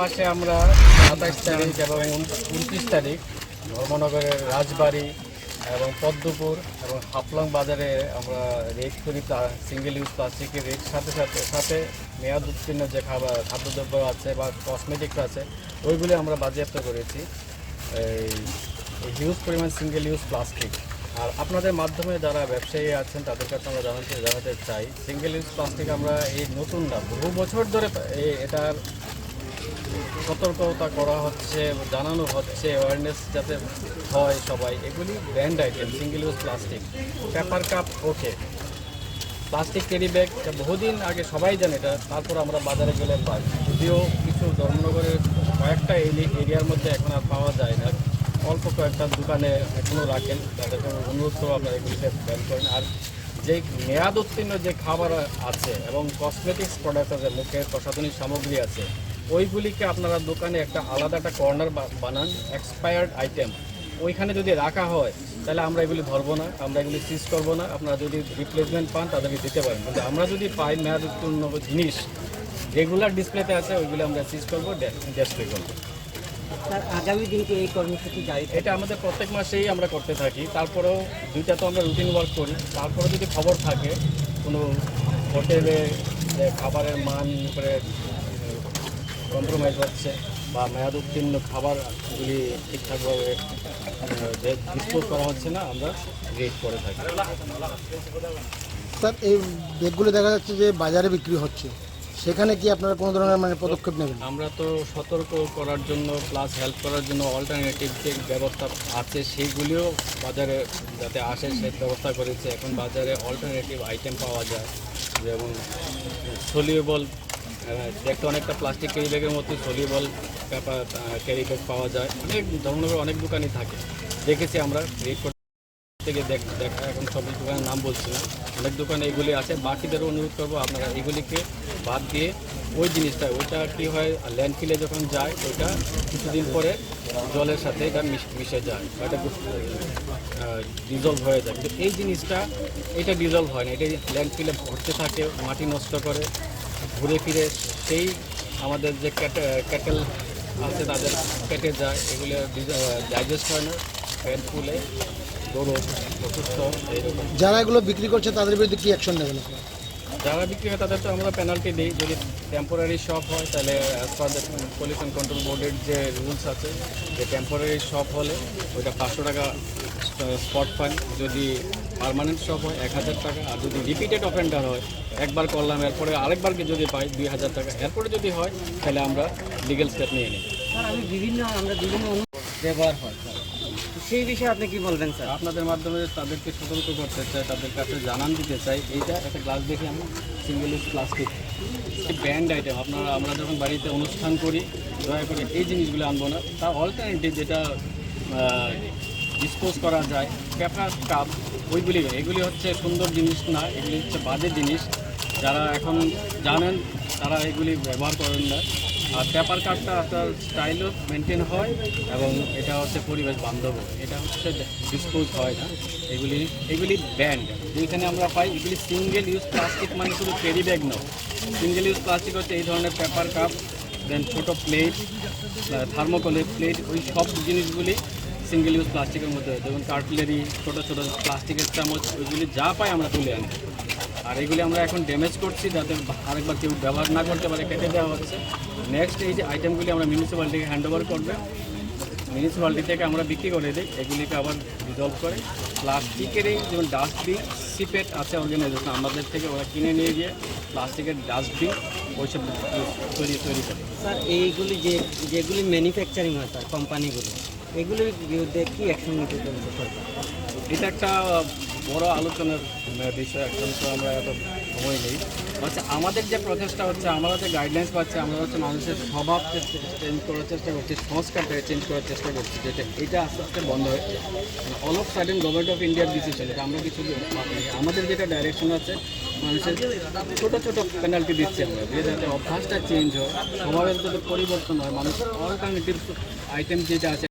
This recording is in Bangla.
মাসে আমরা সাতাশ তারিখ এবং উনত্রিশ তারিখ ধর্মনগরের রাজবাড়ি এবং পদ্মপুর এবং হাফলং বাজারে আমরা রেট করি তা সিঙ্গেল ইউজ প্লাস্টিকের রেট সাথে সাথে সাথে মেয়াদ উত্তীর্ণ যে খাবার, খাদ্যদ্রব্য আছে বা কসমেটিক্স আছে, ওইগুলি আমরা বাজেয়াপ্ত করেছি। এই হিউজ পরিমাণ সিঙ্গেল ইউজ প্লাস্টিক আর আপনাদের মাধ্যমে যারা ব্যবসায়ী আছেন, তাদের কাছে আমরা জানাতে জানাতে চাই সিঙ্গেল ইউজ প্লাস্টিক আমরা এই নতুন না, বহু বছর ধরে এটার সতর্কতা করা হচ্ছে, জানানো হচ্ছে অ্যাওয়ারনেস যাতে হয় সবাই। এগুলি brand item single use plastic paper cup okay plastic carry bag বহুদিন আগে সবাই জানে, এটা তারপর আমরা বাজারে গেলে পাই। যদিও কিছু ধর্মনগরের কয়েকটা এরিয়ার মধ্যে এখন আর পাওয়া যায় না। অল্প কয়েকটা দোকানে এখনও রাখেন তাদেরকে অনুরোধ করব আপনারা এগুলিকে ব্যান করেন। আর যে মেয়াদ উত্তীর্ণ যে খাবার আছে এবং কসমেটিক্স প্রোডাক্ট আছে, মুখের প্রসাধনী সামগ্রী আছে ওইগুলিকে আপনারা দোকানে একটা আলাদা একটা কর্নার বানান এক্সপায়ার্ড আইটেম ওইখানে যদি রাখা হয় তাহলে আমরা এগুলি ধরবো না আমরা এগুলি সিজ করব না। আপনারা যদি রিপ্লেসমেন্ট পান তাদেরকে দিতে পারেন। কিন্তু আমরা যদি পাই মেয়াদ উত্তীর্ণ জিনিস রেগুলার ডিসপ্লেতে আছে ওইগুলি আমরা সিজ করব ডিসপ্লে করব। আগামী দিনকে এই কর্মসূচি জারি এটা আমাদের প্রত্যেক মাসেই আমরা করতে থাকি। তারপরেও দুইটা তো আমরা রুটিন ওয়ার্ক করি। তারপরে যদি খবর থাকে কোনো হোটেলে খাবারের মান উপরে কম্প্রোমাইজ হচ্ছে বা মেয়াদ উত্তীর্ণ খাবারগুলি ঠিকঠাকভাবে ডিসপোজ করা হচ্ছে না আমরা রেট করে থাকি। স্যার এই ব্যাগগুলো দেখা যাচ্ছে যে বাজারে বিক্রি হচ্ছে। সেখানে কি আপনারা কোনো ধরনের মানে পদক্ষেপ নেবেন? আমরা তো সতর্ক করার জন্য প্লাস হেল্প করার জন্য অল্টারনেটিভ যে ব্যবস্থা আছে সেইগুলিও বাজারে যাতে আসে সেই ব্যবস্থা করেছে। এখন বাজারে অল্টারনেটিভ আইটেম পাওয়া যায় যেমন সলিউবল দেখতে অনেকটা প্লাস্টিক ক্যারি ব্যাগের মতো সলিউবল পেপার ক্যারি ব্যাগ পাওয়া যায়। অনেক ধরনের, অনেক দোকানই থাকে। দেখেছি আমরা করতে থেকে দেখ এখন সব দোকানের নাম বলছি না। অনেক দোকানে এগুলি আছে। বাকিদেরও অনুরোধ করব, আপনারা এগুলিকে বাদ দিয়ে ওই জিনিসটা, ওইটা কি হয় ল্যান্ডফিলে যখন যায়, ওইটা কিছুদিন পরে জলের সাথে এটা মিশ- যায় এটা ডিজলভ হয়ে যায়। কিন্তু এই জিনিসটা, এটা ডিজলভ হয় না। এটা ল্যান্ডফিলে ভরতে থাকে, মাটি নষ্ট করে। ঘুরে ফিরে সেই আমাদের যে ক্যাটেল আছে তাদের পেটে যায়। এগুলো ডাইজেস্ট হয় না। পেট ফুলে গরু অসুস্থ এইরকম। যারা এগুলো বিক্রি করছে তাদের বিরুদ্ধে কি অ্যাকশন নেবেন যারা বিক্রি হয় তাদের তো আমরা পেনাল্টি দিই। যদি টেম্পোরারি শপ হয় তাহলে as per the pollution control বোর্ডের যে রুলস আছে যে টেম্পোরারি শপ হলে ওইটা পাঁচশো টাকা স্পট ফাইন যদি পারমানেন্ট শপ হয় এক হাজার টাকা আর যদি রিপিটেড অফেন্ডার হয় একবার করলাম এরপরে আরেকবারকে যদি পাই দুই হাজার টাকা। এরপরে যদি হয় তাহলে আমরা লিগেল স্টেপ নিয়ে নিই আমি বিভিন্ন আমরা বিভিন্ন ব্যবহার হয় সেই বিষয়ে আপনি কি বলবেন স্যার? আপনাদের মাধ্যমে তাদেরকে সতর্ক করতে চাই তাদের কাছে জানান দিতে চাই। এইটা একটা গ্লাস দেখে আমি single use plastic banned item আপনারা আমরা যখন বাড়িতে অনুষ্ঠান করি দয়া করে এই জিনিসগুলো আনব না। তার অল্টারনেটিভ যেটা ডিসপোজ করা যায়। পেপার কাপ ওইগুলি এগুলি হচ্ছে সুন্দর জিনিস না, এগুলি হচ্ছে বাজে জিনিস। যারা এখন জানেন, তারা এগুলি ব্যবহার করেন না। আর পেপার কাপটা আপনার স্টাইলও মেনটেন হয় এবং এটা হচ্ছে পরিবেশ বান্ধব। এটা হচ্ছে ডিসপোজ হয় না। এগুলি এগুলি ব্যান্ড যেখানে আমরা পাই, এগুলি সিঙ্গেল ইউজ প্লাস্টিক মানে শুধু ক্যারি ব্যাগ নয়। সিঙ্গেল ইউজ প্লাস্টিক হচ্ছে এই ধরনের পেপার কাপ দেন ছোটো প্লেট থার্মোকলের প্লেট ওই সব জিনিসগুলি সিঙ্গেল ইউজ প্লাস্টিকের মধ্যে যেমন কাটলেরি ছোটো ছোটো প্লাস্টিকের চামচ, ওইগুলি যা পাই আমরা তুলে আনি। আর এগুলি আমরা এখন ড্যামেজ করছি যাতে আরেকবার কেউ ব্যবহার না করতে পারে, কেটে দেওয়া হচ্ছে। নেক্সট এই যে আইটেমগুলি আমরা মিউনিসিপ্যালিটিকে হ্যান্ড ওভার করবে। মিউনিসিপ্যালিটি থেকে আমরা বিক্রি করে দিই। এগুলিকে আবার রিজলভ করে। প্লাস্টিকের এই যেমন ডাস্টবিন সিপেট আছে অর্গানাইজেশন আমাদের থেকে ওরা কিনে নিয়ে গিয়ে প্লাস্টিকের ডাস্টবিন ওইসব তৈরি তৈরি করে। স্যার, এইগুলি যে, যেগুলি ম্যানুফ্যাকচারিং হয়, স্যার কোম্পানিগুলো এগুলির বিরুদ্ধে কি অ্যাকশন নিতে চলেছে সরকার? এটা একটা বড় আলোচনার বিষয়, এখন তো আমরা এত সময় নেই। হচ্ছে আমাদের যে প্রচেষ্টা হচ্ছে, আমরা যে গাইডলাইন্স পাচ্ছি, আমরা হচ্ছে মানুষের স্বভাব চেঞ্জ করার চেষ্টা করছি সংস্কারটাকে চেঞ্জ করার চেষ্টা করছি যেটা এটা আস্তে আস্তে বন্ধ হচ্ছে all of sudden government of ইন্ডিয়ার ডিসিশন এটা আমরা কিছু। আমাদের যেটা ডাইরেকশন আছে, মানুষের ছোটো ছোটো পেনাল্টি দিচ্ছি আমরা, যে যাতে অভ্যাসটা চেঞ্জ হয় স্বভাবের যাতে পরিবর্তন হয় মানুষের অল্টারনেটিভ আইটেম যেটা আছে